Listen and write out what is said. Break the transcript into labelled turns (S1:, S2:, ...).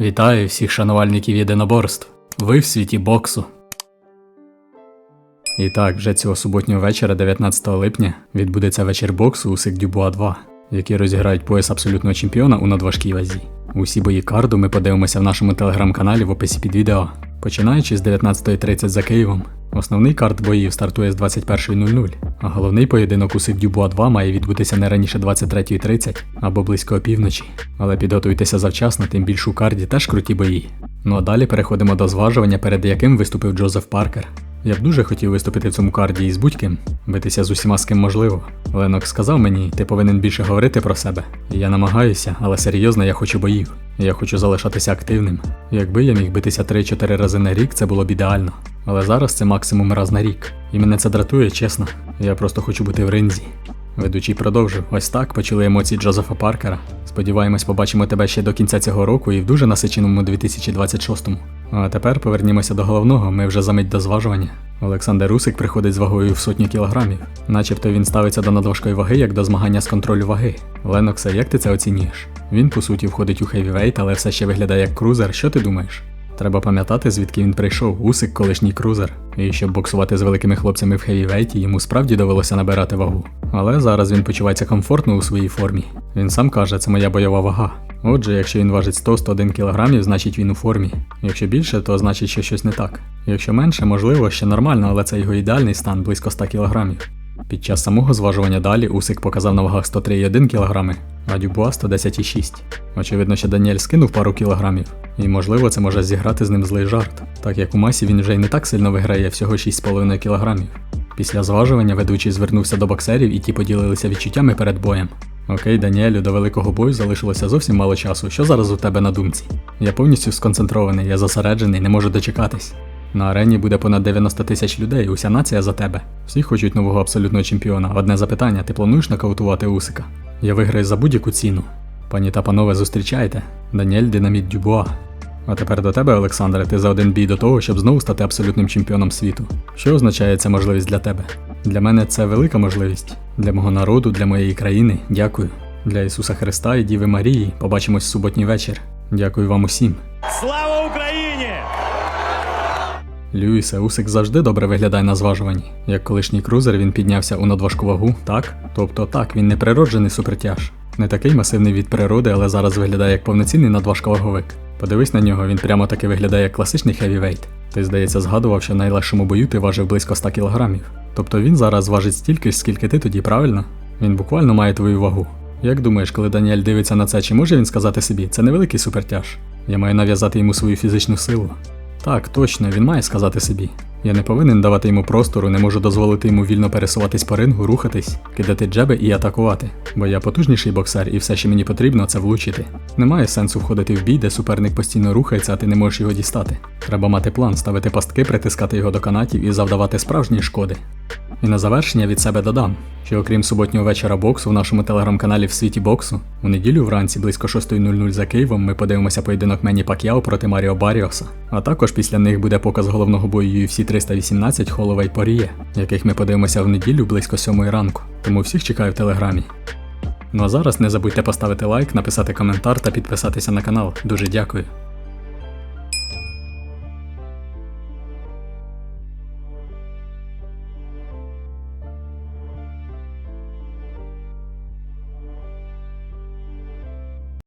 S1: Вітаю всіх шанувальників єдиноборств. Ви в світі боксу. І так, вже цього суботнього вечора, 19 липня, відбудеться вечір боксу у Сик Дюбуа 2, які розіграють пояс абсолютного чемпіона у надважкій вазі. Усі бої карду ми подивимося в нашому телеграм-каналі в описі під відео. Починаючи з 19.30 за Києвом, основний карт боїв стартує з 21.00, а головний поєдинок у Сик Дюбуа 2 має відбутися не раніше 23.30 або близько опівночі. Але підготуйтеся завчасно, тим більше у карді теж круті бої. Ну а далі переходимо до зважування, перед яким виступив Джозеф Паркер. Я б дуже хотів виступити в цьому карді із будь-ким, битися з усіма з ким можливо. Ленок сказав мені, ти повинен більше говорити про себе. Я намагаюся, але серйозно я хочу боїв. Я хочу залишатися активним. Якби я міг битися 3-4 рази на рік, це було б ідеально. Але зараз це максимум раз на рік. І мене це дратує, чесно. Я просто хочу бути в ринзі. Ведучий продовжив. Ось так почали емоції Джозефа Паркера. Сподіваємось, побачимо тебе ще до кінця цього року і в дуже насиченому 2026-му. А тепер повернімося до головного, ми вже за мить до зважування. Олександр Русик приходить з вагою в сотню кілограмів. Начебто він ставиться до надважкої ваги як до змагання з контролю ваги. Леноксе, як ти це оцінюєш? Він по суті входить у хевівейт, але все ще виглядає як крузер. Що ти думаєш? Треба пам'ятати, звідки він прийшов, Усик колишній крузер. І щоб боксувати з великими хлопцями в хевівейті, йому справді довелося набирати вагу. Але зараз він почувається комфортно у своїй формі. Він сам каже, це моя бойова вага. Отже, якщо він важить 100-101 кг, значить він у формі. Якщо більше, то значить, що щось не так. Якщо менше, можливо, ще нормально, але це його ідеальний стан близько 100 кг. Під час самого зважування далі Усик показав на вагах 103,1 кг, а Дюбуа 110,6. Очевидно, що Даніель скинув пару кілограмів, і можливо це може зіграти з ним злий жарт, так як у масі він вже й не так сильно виграє всього 6,5 кг. Після зважування ведучий звернувся до боксерів і ті поділилися відчуттями перед боєм. Окей, Даніелю, до великого бою залишилося зовсім мало часу. Що зараз у тебе на думці? Я повністю сконцентрований, я зосереджений, не можу дочекатись. На арені буде понад 90 тисяч людей, уся нація за тебе. Всі хочуть нового абсолютного чемпіона. Одне запитання: ти плануєш нокаутувати Усика? Я виграю за будь-яку ціну. Пані та панове, зустрічайте. Даніель Динаміт Дюбуа. А тепер до тебе, Олександре, ти за один бій до того, щоб знову стати абсолютним чемпіоном світу. Що означає ця можливість для тебе? Для мене це велика можливість. Для мого народу, для моєї країни. Дякую. Для Ісуса Христа і Діви Марії. Побачимось в суботній вечір. Дякую вам усім.
S2: Слава Україні!
S1: Люїсе, Усик завжди добре виглядає на зважуванні. Як колишній крузер він піднявся у надважку вагу, так? Тобто так, він не природжений супертяж. Не такий масивний від природи, але зараз виглядає як повноцінний надважковаговик. Подивись на нього, він прямо таки виглядає як класичний хевівейт. Ти, здається, згадував, що найлегшому бою ти важив близько 100 кілограмів. Тобто він зараз важить стільки ж, скільки ти тоді, правильно? Він буквально має твою вагу. Як думаєш, коли Даніель дивиться на це, чи може він сказати собі, це невеликий супертяж? Я маю нав'язати йому свою фізичну силу. Так, точно, він має сказати собі. Я не повинен давати йому простору, не можу дозволити йому вільно пересуватись по рингу, рухатись, кидати джеби і атакувати. Бо я потужніший боксер, і все, що мені потрібно, це влучити. Немає сенсу входити в бій, де суперник постійно рухається, а ти не можеш його дістати. Треба мати план, ставити пастки, притискати його до канатів і завдавати справжньої шкоди. І на завершення від себе додам, що окрім суботнього вечора боксу в нашому телеграм-каналі в світі боксу, у неділю вранці близько 6.00 за Києвом ми подивимося поєдинок Мені Пак'яо проти Маріо Баріоса. А також після них буде показ головного бою UFC 318 Холовей Поріє, яких ми подивимося в неділю близько 7 ранку. Тому всіх чекаю в телеграмі. Ну а зараз не забудьте поставити лайк, написати коментар та підписатися на канал. Дуже дякую.